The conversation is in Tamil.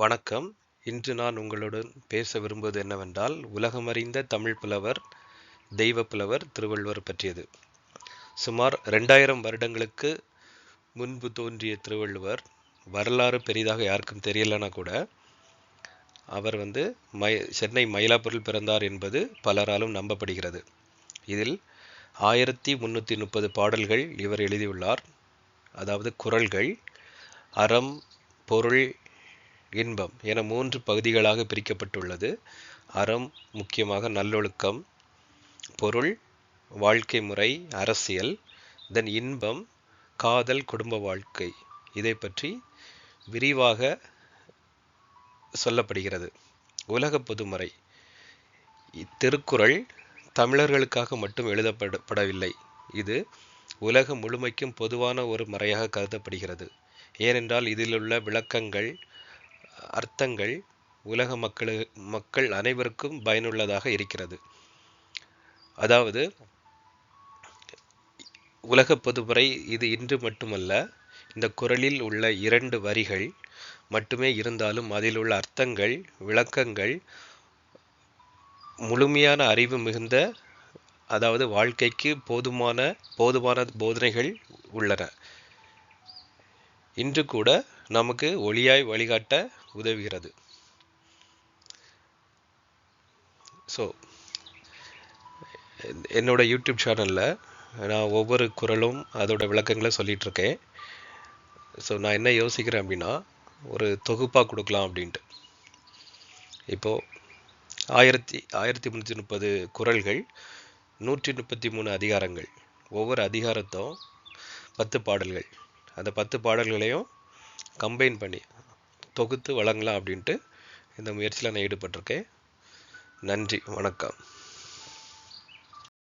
வணக்கம். இன்று நான் உங்களுடன் பேச விரும்புவது என்னவென்றால் உலகமறிந்த தமிழ் புலவர் தெய்வ புலவர் திருவள்ளுவர் பற்றியது. சுமார் ரெண்டாயிரம் வருடங்களுக்கு முன்பு தோன்றிய திருவள்ளுவர் வரலாறு பெரிதாக யாருக்கும் தெரியலனா கூட அவர் வந்து மை சென்னை மயிலாப்பூரில் பிறந்தார் என்பது பலராலும் நம்பப்படுகிறது. இதில் ஆயிரத்தி முந்நூற்றி முப்பது பாடல்கள் இவர் எழுதியுள்ளார். அதாவது குரல்கள் அறம் பொருள் இன்பம் என மூன்று பகுதிகளாக பிரிக்கப்பட்டுள்ளது. அறம் முக்கியமாக நல்லொழுக்கம் பொருள் வாழ்க்கை முறை அரசியல் தென் இன்பம் காதல் குடும்ப வாழ்க்கை. இதை பற்றி விரிவாக சொல்லப்படுகிறது. உலக பொதுமறை. இத்திருக்குறள் தமிழர்களுக்காக மட்டும் எழுதப்படவில்லை இது உலகம் முழுமைக்கும் பொதுவான ஒரு முறையாக கருதப்படுகிறது. ஏனென்றால் இதிலுள்ள விளக்கங்கள் அர்த்தங்கள் உலக மக்களு மக்கள் அனைவருக்கும் பயனுள்ளதாக இருக்கிறது. அதாவது உலக பொதுமுறை இது இன்று மட்டுமல்ல இந்த குரலில் உள்ள இரண்டு வரிகள் மட்டுமே இருந்தாலும் அதில் உள்ள அர்த்தங்கள் விளக்கங்கள் முழுமையான அறிவு மிகுந்த அதாவது வாழ்க்கைக்கு போதுமான போதுமான போதனைகள் உள்ளன. இன்று கூட நமக்கு ஒளியாய் வழிகாட்ட உதவுகிறது. ஸோ என்னோட யூடியூப் சேனலில் நான் ஒவ்வொரு குரலும் அதோட விளக்கங்களை சொல்லிகிட்ருக்கேன் ஸோ நான் என்ன யோசிக்கிறேன் அப்படின்னா ஒரு தொகுப்பாக கொடுக்கலாம் அப்படின்ட்டு. இப்போது ஆயிரத்தி ஆயிரத்தி முந்நூற்றி முப்பது குரல்கள் நூற்றி முப்பத்தி மூணு அதிகாரங்கள். ஒவ்வொரு அதிகாரத்தும் பத்து பாடல்கள். அந்த பத்து பாடல்களையும் கம்பைன் பண்ணி தொகுத்து வழங்கலாம் அப்படின்ட்டு இந்த முயற்சியில் நான் ஈடுபட்டிருக்கேன். நன்றி வணக்கம்.